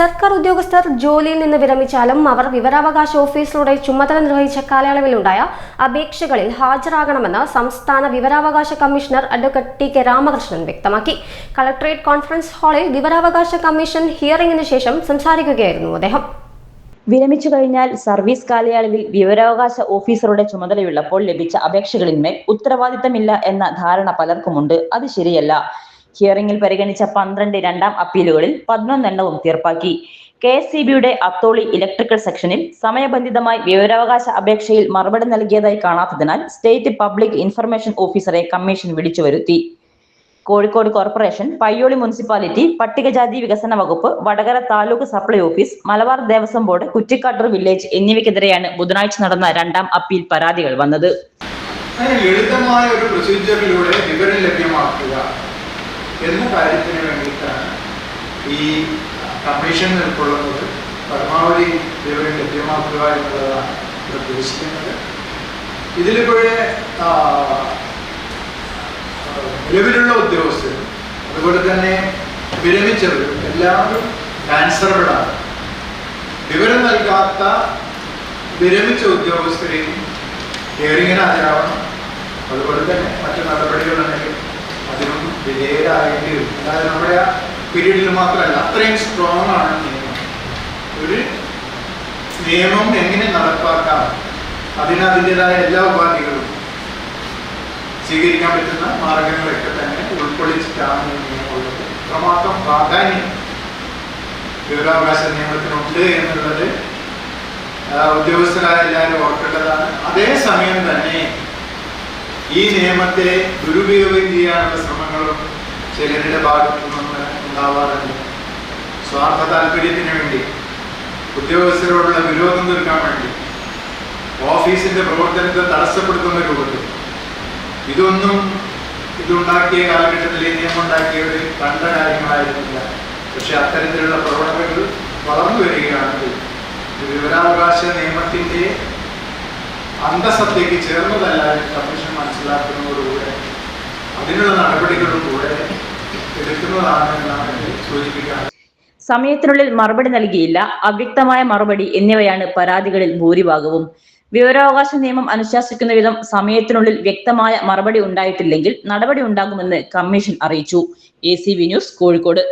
സർക്കാർ ഉദ്യോഗസ്ഥർ ജോലിയിൽ നിന്ന് വിരമിച്ചാലും അവർ വിവരാവകാശ ഓഫീസറുടെ ചുമതല നിർവഹിച്ച കാലയളവിലുണ്ടായ അപേക്ഷകളിൽ ഹാജരാകണമെന്ന് സംസ്ഥാന വിവരാവകാശ commissioner advocate T K Ramakrishnan വ്യക്തമാക്കി. കളക്ടറേറ്റ് കോൺഫറൻസ് ഹാളിൽ വിവരാവകാശ കമ്മീഷൻ ഹിയറിംഗിന് ശേഷം സംസാരിക്കുകയായിരുന്നു അദ്ദേഹം. വിരമിച്ചു കഴിഞ്ഞാൽ സർവീസ് കാലയളവിൽ വിവരാവകാശ ഓഫീസറുടെ ചുമതലയുള്ളപ്പോൾ ലഭിച്ച അപേക്ഷകളിന്മേൽ ഉത്തരവാദിത്തമില്ല എന്ന ധാരണ പലർക്കുമുണ്ട്. അത് ശരിയല്ല. ഹിയറിംഗിൽ പരിഗണിച്ച പന്ത്രണ്ട് രണ്ടാം അപ്പീലുകളിൽ പതിനൊന്നെണ്ണവും തീർപ്പാക്കി. കെ എസ് സി ബിയുടെ അത്തോളി ഇലക്ട്രിക്കൽ സെക്ഷനിൽ സമയബന്ധിതമായി വിവരാവകാശ അപേക്ഷയിൽ മറുപടി നൽകിയതായി കാണാത്തതിനാൽ സ്റ്റേറ്റ് പബ്ലിക് ഇൻഫർമേഷൻ ഓഫീസറെ കമ്മീഷൻ വിളിച്ചു വരുത്തി. കോഴിക്കോട് കോർപ്പറേഷൻ പയ്യോളി മുനിസിപ്പാലിറ്റി പട്ടികജാതി വികസന വകുപ്പ് Vadakara taluk supply office Malabar Devaswom board Kuttikkattoor village എന്നിവയ്ക്കെതിരെയാണ് ബുധനാഴ്ച നടന്ന രണ്ടാം അപ്പീൽ പരാതികൾ വന്നത്. ലളിതമായ ഒരു പ്രൊസീജിയറിലൂടെ വിവരം ലഭ്യമാക്കുക. എന്ന കാര്യത്തിന് വേണ്ടിയിട്ടാണ് ഈ കമ്മീഷൻ നിൽക്കൊള്ളുന്നത് പരമാവധി വിവരം ലഭ്യമാക്കുക എന്നുള്ളതാണ് ഇവിടെ ഉദ്ദേശിക്കുന്നത്. ഇതിലിപ്പോഴേ നിലവിലുള്ള ഉദ്യോഗസ്ഥരും അതുപോലെ തന്നെ വിരമിച്ചവരും എല്ലാവരും ആൻസറബിളാണ്. വിവരം നൽകാത്ത വിരമിച്ച ഉദ്യോഗസ്ഥരെയും ഹിയറിങ്ങിന് ഹാജരാവണം. അതുപോലെ തന്നെ മറ്റു നടപടികളുണ്ടെങ്കിൽ വിധേയരാകേണ്ടി അതായത് നമ്മുടെ ആ പീരീഡിൽ മാത്രമല്ല അത്രയും സ്ട്രോങ് ആണ് നിയമം. ഒരു നിയമം എങ്ങനെ നടപ്പാക്കാം? അതിന് അതിന്റെതായ എല്ലാ ഉപാധികളും സ്വീകരിക്കാൻ പറ്റുന്ന മാർഗങ്ങളൊക്കെ തന്നെ ഉൾക്കൊള്ളിച്ചിട്ടാണ് നിയമമുള്ളത് അത്രമാത്രം പ്രാധാന്യം വിവരാവകാശ നിയമത്തിനുണ്ട് എന്നുള്ളത് ഉദ്യോഗസ്ഥരായ എല്ലാവരും ഓർക്കേണ്ടതാണ്. അതേസമയം തന്നെ ഈ നിയമത്തെ ദുരുപയോഗം ചെയ്യാനുള്ള ശ്രമങ്ങളും ചിലരുടെ ഭാഗത്തു നിന്ന് ഉണ്ടാവാറുണ്ട്. സ്വാർത്ഥ താല്പര്യത്തിന് വേണ്ടി ഉദ്യോഗസ്ഥരോടുള്ള വിരോധം തീർക്കാൻ വേണ്ടി ഓഫീസിന്റെ പ്രവർത്തനത്തെ തടസ്സപ്പെടുത്തുന്ന രൂപത്തിൽ. ഇതൊന്നും ഇതുണ്ടാക്കിയ കാലഘട്ടത്തിൽ ഈ നിയമം ഉണ്ടാക്കിയവർ കണ്ട കാര്യങ്ങളായിരുന്നില്ല. പക്ഷെ അത്തരത്തിലുള്ള പ്രവണതകൾ വളർന്നു വരികയാണെങ്കിൽ വിവരാവകാശ നിയമത്തിന്റെ അന്തസത്തയ്ക്ക് ചേർന്നതല്ല കമ്മീഷൻ മനസ്സിലാക്കുന്നതോടുകൂടെ അതിനുള്ള നടപടികളിലൂടെ എടുക്കുന്നതാണ് എന്നാണ് സൂചിപ്പിക്കാൻ സമയത്തിനുള്ളിൽ മറുപടി നൽകിയില്ല. അവ്യക്തമായ മറുപടി എന്നിവയാണ് പരാതികളിൽ ഭൂരിഭാഗവും. വിവരാവകാശ നിയമം അനുശാസിക്കുന്ന വിധം സമയത്തിനുള്ളിൽ വ്യക്തമായ മറുപടി ഉണ്ടായിട്ടില്ലെങ്കിൽ നടപടി ഉണ്ടാകുമെന്ന് കമ്മീഷൻ അറിയിച്ചു. A news Kozhikode.